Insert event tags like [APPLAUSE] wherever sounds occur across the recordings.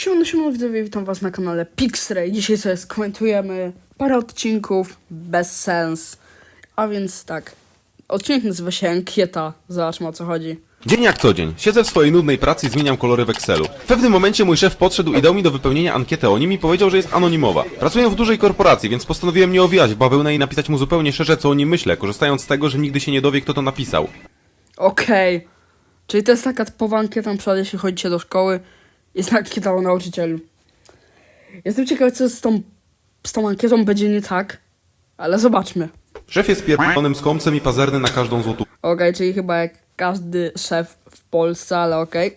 Siemano, siemano widzowie, witam was na kanale Pixray. Dzisiaj sobie skomentujemy parę odcinków bez sens. A więc tak, odcinek nazywa się Ankieta. Zobaczmy o co chodzi. Dzień jak co dzień. Siedzę w swojej nudnej pracy i zmieniam kolory w Excelu. W pewnym momencie mój szef podszedł i dał mi do wypełnienia ankietę o nim i powiedział, że jest anonimowa. Pracuję w dużej korporacji, więc postanowiłem nie owijać w bawełnę i napisać mu zupełnie szczerze, co o nim myślę, korzystając z tego, że nigdy się nie dowie, kto to napisał. Okej, czyli to jest taka typowa ankieta, na przykład jeśli chodzicie do szkoły, jest ankieta o nauczycielu. Jestem ciekawy, co z tą, z tą ankietą będzie nie tak, ale zobaczmy. Szef jest pierdolonym skąpcem i pazerny na każdą złotówkę. Okej, czyli chyba jak każdy szef w Polsce, ale okej.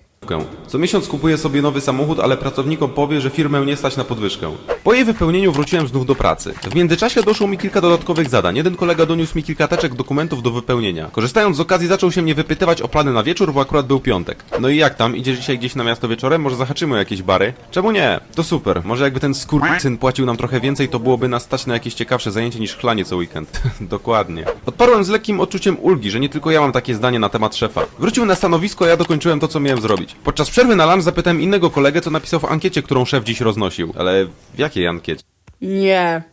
Co miesiąc kupuję sobie nowy samochód, ale pracownikom powie, że firmę nie stać na podwyżkę. Po jej wypełnieniu wróciłem znów do pracy. W międzyczasie doszło mi kilka dodatkowych zadań. Jeden kolega doniósł mi kilka teczek dokumentów do wypełnienia. Korzystając z okazji zaczął się mnie wypytywać o plany na wieczór, bo akurat był piątek. No i jak tam? Idziesz dzisiaj gdzieś na miasto wieczorem? Może zahaczymy o jakieś bary? Czemu nie? To super. Może jakby ten skurczyn płacił nam trochę więcej, to byłoby nas stać na jakieś ciekawsze zajęcie niż chlanie co weekend. [LAUGHS] Dokładnie. Odparłem z lekkim odczuciem ulgi, że nie tylko ja mam takie zdanie na temat szefa. Wrócił na stanowisko, a ja dokończyłem to, co miałem zrobić. Podczas przerwy na lunch zapytałem innego kolegę, co napisał w ankiecie, którą szef dziś roznosił. Ale w jakiej ankiecie? Nie.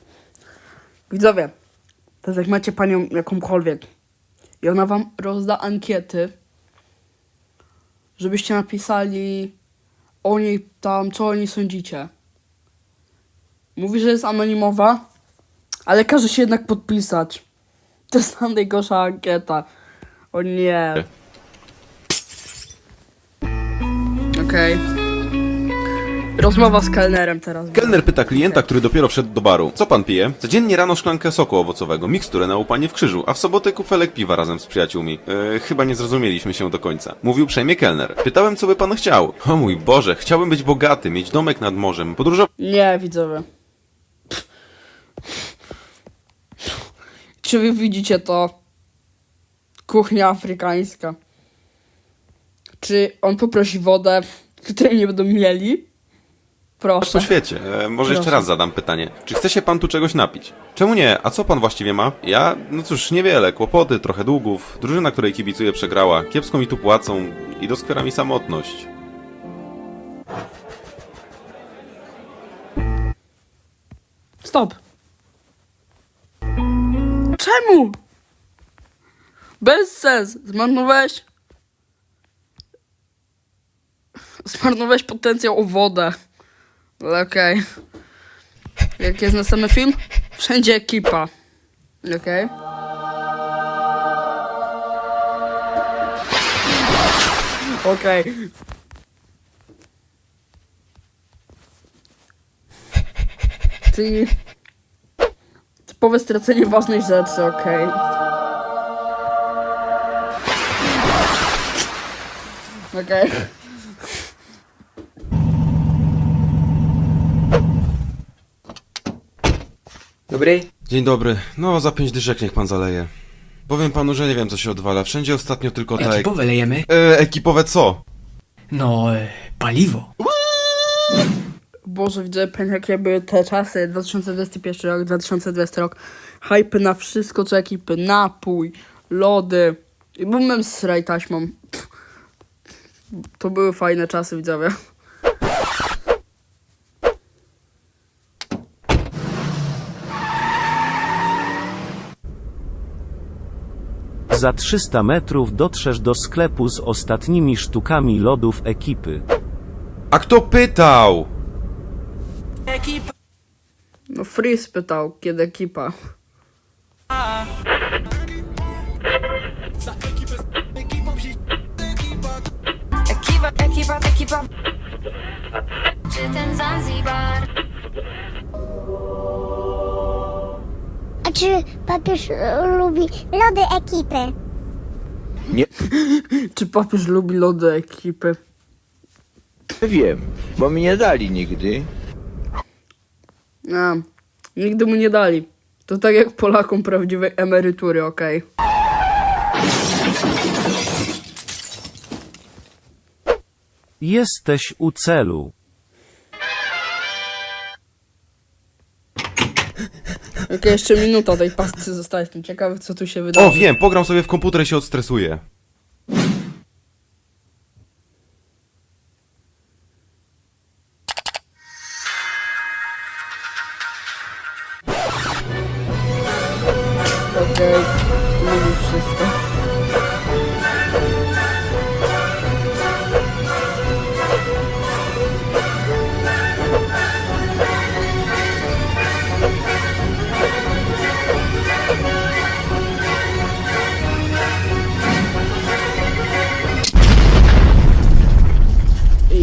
Widzowie, to jest jak macie panią jakąkolwiek i ona wam rozda ankiety, żebyście napisali o niej tam, co o niej sądzicie. Mówi, że jest anonimowa, ale każe się jednak podpisać. To jest tam najgorsza ankieta. O nie. Okej. Rozmowa z kelnerem teraz. Kelner pyta klienta, który dopiero wszedł do baru. Co pan pije? Codziennie rano szklankę soku owocowego, miksturę na łupanie w krzyżu, a w sobotę kufelek piwa razem z przyjaciółmi. E, chyba nie zrozumieliśmy się do końca. Mówił przejmie kelner. Pytałem, co by pan chciał. O mój Boże, chciałbym być bogaty, mieć domek nad morzem, podróżować Nie, widzowie. Czy wy widzicie to? Kuchnia afrykańska. Czy on poprosi wodę, której nie będą mieli? Proszę. po świecie. E, może jeszcze Proszę. raz zadam pytanie. Czy chce się pan tu czegoś napić? Czemu nie? A co pan właściwie ma? Ja? No cóż, niewiele. Kłopoty, trochę długów. Drużyna, której kibicuję przegrała. Kiepsko mi tu płacą i doskwiera mi samotność. Stop. Czemu? Bez sens. Zmarnowałeś... Zmarnowałeś potencjał o wodę. Okej. Jaki jest następny film? Wszędzie ekipa. Okej. Okej. Czyli... Typowe stracenie ważnej rzeczy, okej. Okej. Dobry? Dzień dobry. No, za pięć dyszek niech pan zaleje. Powiem panu, że nie wiem, co się odwala. Wszędzie ostatnio tylko te... Ek... Ekipowe lejemy? E, ekipowe co? No, e, paliwo. Boże, widzę, pamiętam jakie były te czasy, 2021 rok, 2020 rok, hype na wszystko, co ekipy, napój, lody i byłem z taśmą. Pff. To były fajne czasy, widzowie. Za 300 metrów dotrzesz do sklepu z ostatnimi sztukami lodów ekipy. A kto pytał? No Freeze pytał, kiedy ekipa. Ekipa, ekipa, ekipa. Czy ten Zanzibar? Czy papież e, lubi lody ekipy? [LAUGHS] Czy papież lubi lody ekipy? Wiem, bo mi nie dali nigdy. A, nigdy mu nie dali. To tak jak Polakom prawdziwej emerytury, okej. Jesteś u celu. Tylko jeszcze minuta tej pasty została. Jestem ciekawy, co tu się wydarzy. O, wiem, pogram sobie w komputer i się odstresuję. Okej, okay. mówisz wszystko.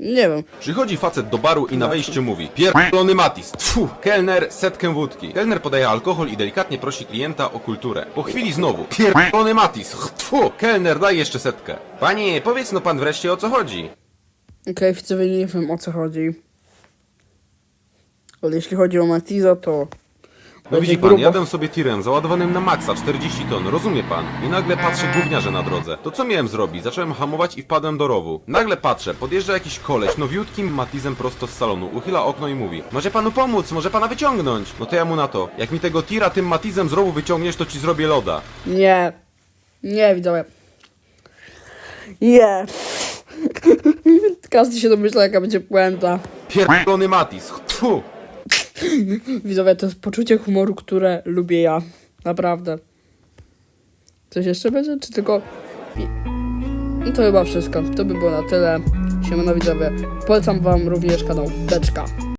Nie wiem. Przychodzi facet do baru i na wejściu mówi Pierdolony Matis, tfu, kelner, setkę wódki. Kelner podaje alkohol i delikatnie prosi klienta o kulturę. Po chwili znowu Pierdolony Matis, tfu, kelner daj jeszcze setkę. Panie, powiedz no pan wreszcie o co chodzi. Okej, widzowie, nie wiem o co chodzi. Ale jeśli chodzi o Matiza, to. No widzi pan, jadę sobie tirem załadowanym na maksa 40 ton, rozumie pan? I nagle patrzę gówniarze na drodze. To co miałem zrobić? Zacząłem hamować i wpadłem do rowu. Nagle patrzę, podjeżdża jakiś koleś nowiutkim matizem prosto z salonu, uchyla okno i mówi Może panu pomóc, może pana wyciągnąć. No to ja mu na to, jak mi tego tira tym matizem z rowu wyciągniesz, to ci zrobię loda. Nie. Nie, widzowie. Nie. [LAUGHS] Każdy się domyśla, jaka będzie puenta. Pierdolony Matiz, tfu! [CLEARS THROAT] Widzowie, to jest poczucie humoru, które lubię ja. Naprawdę. Coś jeszcze będzie, czy tylko... No to chyba wszystko. To by było na tyle. Siemano widzowie. Polecam wam również kanał Beczka.